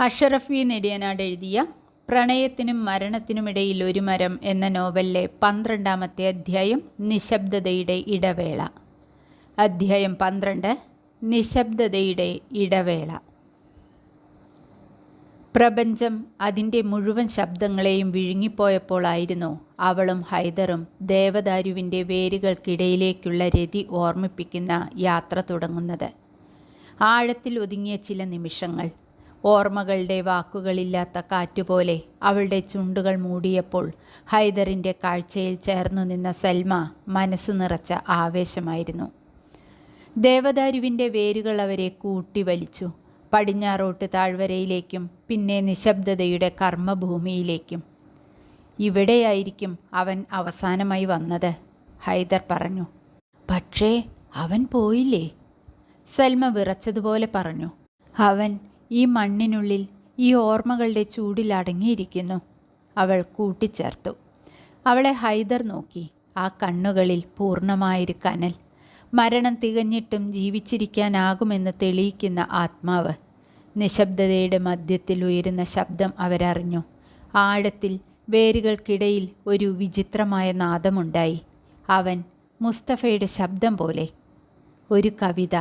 അഷറഫ് നെടിയനാട് എഴുതിയ പ്രണയത്തിനും മരണത്തിനുമിടയിൽ ഒരു മരം എന്ന നോവലിലെ പന്ത്രണ്ടാമത്തെ അധ്യായം നിശബ്ദതയുടെ ഇടവേള. അധ്യായം പന്ത്രണ്ട് നിശബ്ദതയുടെ ഇടവേള. പ്രപഞ്ചം അതിന്റെ മുഴുവൻ ശബ്ദങ്ങളെയും വിഴുങ്ങിപ്പോയപ്പോളായിരുന്നു അവളും ഹൈദറും ദേവദാരുവിന്റെ വേരുകൾക്കിടയിലേക്കുള്ള രതി ഓർമ്മിപ്പിക്കുന്ന യാത്ര തുടങ്ങുന്നത്. ആഴത്തിൽ ഒതുങ്ങിയ ചില നിമിഷങ്ങൾ ഓർമ്മകളുടെ വാക്കുകളില്ലാത്ത കാറ്റുപോലെ അവളുടെ ചുണ്ടുകൾ മൂടിയപ്പോൾ ഹൈദറിന്റെ കാഴ്ചയിൽ ചേർന്നു നിന്ന സൽമ മനസ്സ് നിറച്ച ആവേശമായിരുന്നു. ദേവദാരുവിന്റെ വേരുകൾ അവരെ കൂട്ടി വലിച്ചു പടിഞ്ഞാറോട്ട് താഴ്വരയിലേക്കും പിന്നെ നിശബ്ദതയുടെ കർമ്മഭൂമിയിലേക്കും. ഇവിടെയായിരിക്കും അവൻ അവസാനമായി വന്നത് ഹൈദർ പറഞ്ഞു. പക്ഷേ അവൻ പോയില്ലേ? സൽമ വിറച്ചതുപോലെ പറഞ്ഞു. അവൻ ഈ മണ്ണിനുള്ളിൽ ഈ ഓർമ്മകളുടെ ചൂടിൽ അടങ്ങിയിരിക്കുന്നു. അവൾ കൂട്ടിച്ചേർത്തു. അവളെ ഹൈദർ നോക്കി. ആ കണ്ണുകളിൽ പൂർണമായൊരു കനൽ. മരണം തികഞ്ഞിട്ടും ജീവിച്ചിരിക്കാനാകുമെന്ന് തെളിയിക്കുന്ന ആത്മാവ്. നിശബ്ദതയുടെ മധ്യത്തിൽ ഉയരുന്ന ശബ്ദം അവരറിഞ്ഞു. ആഴത്തിൽ വേരുകൾക്കിടയിൽ ഒരു വിചിത്രമായ നാദമുണ്ടായി. അവൻ മുസ്തഫയുടെ ശബ്ദം പോലെ. ഒരു കവിത.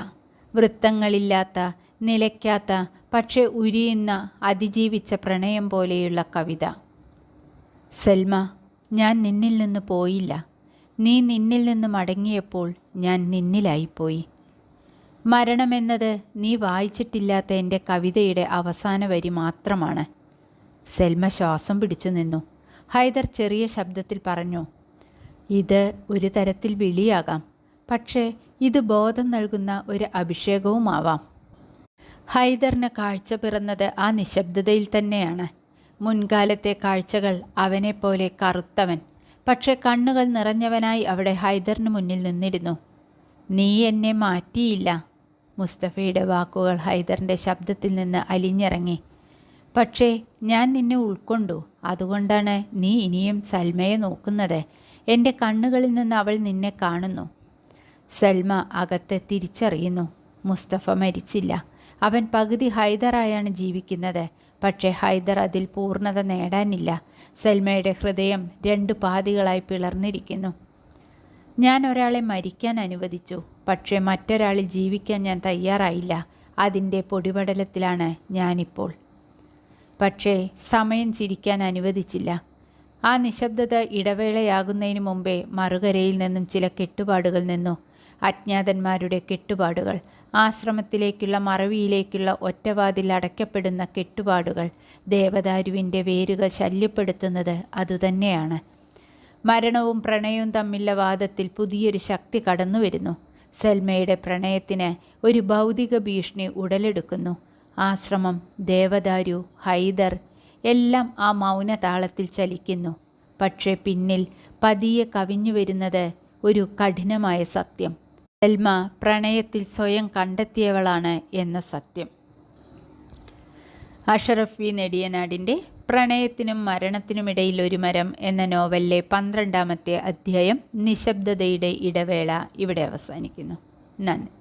വൃത്തങ്ങളില്ലാത്ത നിലയ്ക്കാത്ത പക്ഷെ ഉരിയുന്ന അതിജീവിച്ച പ്രണയം പോലെയുള്ള കവിത. സെൽമ ഞാൻ നിന്നിൽ നിന്ന് പോയില്ല. നീ നിന്നിൽ നിന്ന് മടങ്ങിയപ്പോൾ ഞാൻ നിന്നിലായിപ്പോയി. മരണമെന്നത് നീ വായിച്ചിട്ടില്ലാത്ത എന്റെ കവിതയുടെ അവസാന വരി മാത്രമാണ്. സെൽമ ശ്വാസം പിടിച്ചു നിന്നു. ഹൈദർ ചെറിയ ശബ്ദത്തിൽ പറഞ്ഞു ഇത് ഒരു തരത്തിൽ വിളിയാകാം. പക്ഷേ ഇത് ബോധം നൽകുന്ന ഒരു അഭിഷേകവുമാവാം. ഹൈദറിന് കാഴ്ച പിറന്നത് ആ നിശബ്ദതയിൽ തന്നെയാണ്. മുൻകാലത്തെ കാഴ്ചകൾ അവനെപ്പോലെ കറുത്തവൻ പക്ഷെ കണ്ണുകൾ നിറഞ്ഞവനായി അവിടെ ഹൈദറിന് മുന്നിൽ നിന്നിരുന്നു. നീ എന്നെ മാറ്റിയില്ല മുസ്തഫയുടെ വാക്കുകൾ ഹൈദറിന്റെ ശബ്ദത്തിൽ നിന്ന് അലിഞ്ഞിറങ്ങി. പക്ഷേ ഞാൻ നിന്നെ ഉൾക്കൊണ്ടു. അതുകൊണ്ടാണ് നീ ഇനിയും സൽമയെ നോക്കുന്നത്. എന്റെ കണ്ണുകളിൽ നിന്ന് അവൾ നിന്നെ കാണുന്നു. സൽമ അകത്ത് തിരിച്ചറിയുന്നു. മുസ്തഫ മരിച്ചില്ല. അവൻ പകുതി ഹൈദറായാണ് ജീവിക്കുന്നത്. പക്ഷേ ഹൈദർ അതിൽ പൂർണത നേടാനില്ല. സൽമയുടെ ഹൃദയം രണ്ട് പാതികളായി പിളർന്നിരിക്കുന്നു. ഞാൻ ഒരാളെ മരിക്കാൻ അനുവദിച്ചു. പക്ഷേ മറ്റൊരാളിൽ ജീവിക്കാൻ ഞാൻ തയ്യാറായില്ല. അതിന്റെ പൊടിപടലത്തിലാണ് ഞാനിപ്പോൾ. പക്ഷേ സമയം ചിരിക്കാൻ അനുവദിച്ചില്ല. ആ നിശബ്ദത ഇടവേളയാകുന്നതിന് മുമ്പേ മറുകരയിൽ നിന്നും ചില കെട്ടുപാടുകൾ നിന്നു. അജ്ഞാതന്മാരുടെ കെട്ടുപാടുകൾ. ആശ്രമത്തിലേക്കുള്ള മറവിയിലേക്കുള്ള ഒറ്റവാതിൽ അടയ്ക്കപ്പെടുന്ന കെട്ടുപാടുകൾ ദേവദാരുവിന്റെ വേരുകൾ ശല്യപ്പെടുത്തുന്നത് അതുതന്നെയാണ്. മരണവും പ്രണയവും തമ്മിലുള്ള വാദത്തിൽ പുതിയൊരു ശക്തി കടന്നു വരുന്നു സൽമയുടെ പ്രണയത്തിന് ഒരു ഭൗതിക ഭീഷണി ഉടലെടുക്കുന്നു. ആശ്രമം ദേവദാരു ഹൈദർ എല്ലാം ആ മൗനതാളത്തിൽ ചലിക്കുന്നു. പക്ഷേ പിന്നിൽ പതിയെ കവിഞ്ഞു വരുന്നത് ഒരു കഠിനമായ സത്യം. സൽമ പ്രണയത്തിൽ സ്വയം കണ്ടെത്തിയവളാണ് എന്ന സത്യം. അഷറഫ് വി നെടിയനാടിന്റെ പ്രണയത്തിനും മരണത്തിനുമിടയിൽ ഒരു മരം എന്ന നോവലിലെ പന്ത്രണ്ടാമത്തെ അധ്യായം നിശബ്ദതയുടെ ഇടവേള ഇവിടെ അവസാനിക്കുന്നു. നന്ദി.